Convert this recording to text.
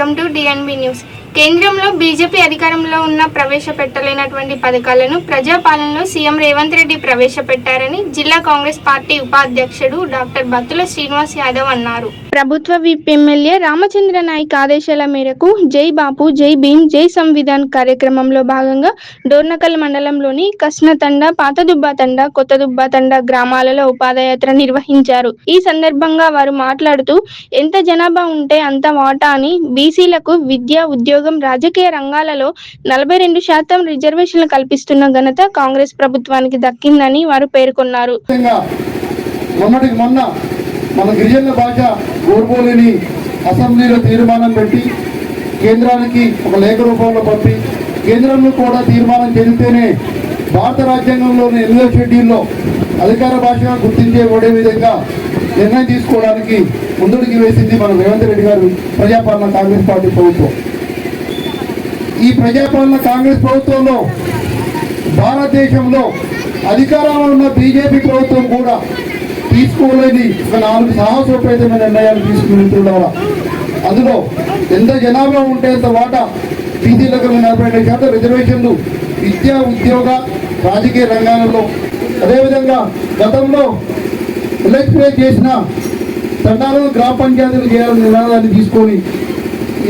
welcome to DNB News. కేంద్రంలో BJP అధికారంలో ఉన్న ప్రవేశపెట్టలేనటువంటి పథకాలను ప్రజాపాలనలో సీఎం రేవంత్ రెడ్డి ప్రవేశపెట్టారని జిల్లా కాంగ్రెస్ పార్టీ ఉపాధ్యక్షుడు డాక్టర్ బత్తుల శ్రీనివాస్ యాదవ్ అన్నారు. ప్రభుత్వ విప్ ఎమ్మెల్యే రామచంద్ర నాయక్ ఆదేశాల మేరకు జై బాపు జై భీమ్ జై సంవిధాన్ కార్యక్రమంలో భాగంగా డోర్నకల్ మండలంలోని కష్ణతండ పాతదుబ్బా తండ కొత్తదుబ్బా తండ గ్రామాలలో ఉపాధయాత్ర నిర్వహించారు. ఈ సందర్భంగా వారు మాట్లాడుతూ ఎంత జనాభా ఉంటే అంత వాటా అని బీసీలకు విద్య ఉద్యోగ రాజకీయ రంగాలలో నలభై రెండు శాతం రిజర్వేషన్లు కల్పిస్తున్న ఘనత కాంగ్రెస్ ప్రభుత్వానికి దక్కిందని వారు పేర్కొన్నారు. మొన్న మన గిరిజనుల భాష ఓర్బోలిని అసెంబ్లీలో తీర్మానం పెట్టి కేంద్రానికి ఒక లేఖ రూపంలో పంపి కేంద్రంలో కూడా తీర్మానం చెందితేనే భారత రాజ్యాంగంలోని ఎనిమిదో షెడ్యూల్లో అధికార భాషగా గుర్తించబడే విధంగా నిర్ణయం తీసుకోవడానికి ముందుడికి వేసింది మన రేవంత్ రెడ్డి గారు ప్రజాపాలన కాంగ్రెస్ పార్టీ ప్రభుత్వం. ఈ ప్రజాపాలన కాంగ్రెస్ ప్రభుత్వంలో భారతదేశంలో అధికారంలో ఉన్న బీజేపీ ప్రభుత్వం కూడా తీసుకోలేని ఒక నాలుగు సాహసోపేతమైన నిర్ణయాలు తీసుకుని అందులో ఎంత జనాభా ఉంటే అంత వాటా? బీసీలకు నలభై రెండు శాతం రిజర్వేషన్లు విద్యా ఉద్యోగ రాజకీయ రంగాలలో. అదేవిధంగా గతంలో ఎలక్ట్రేట్ చేసిన తండాలను గ్రామ పంచాయతీలు చేయాలని నినాదాన్ని తీసుకొని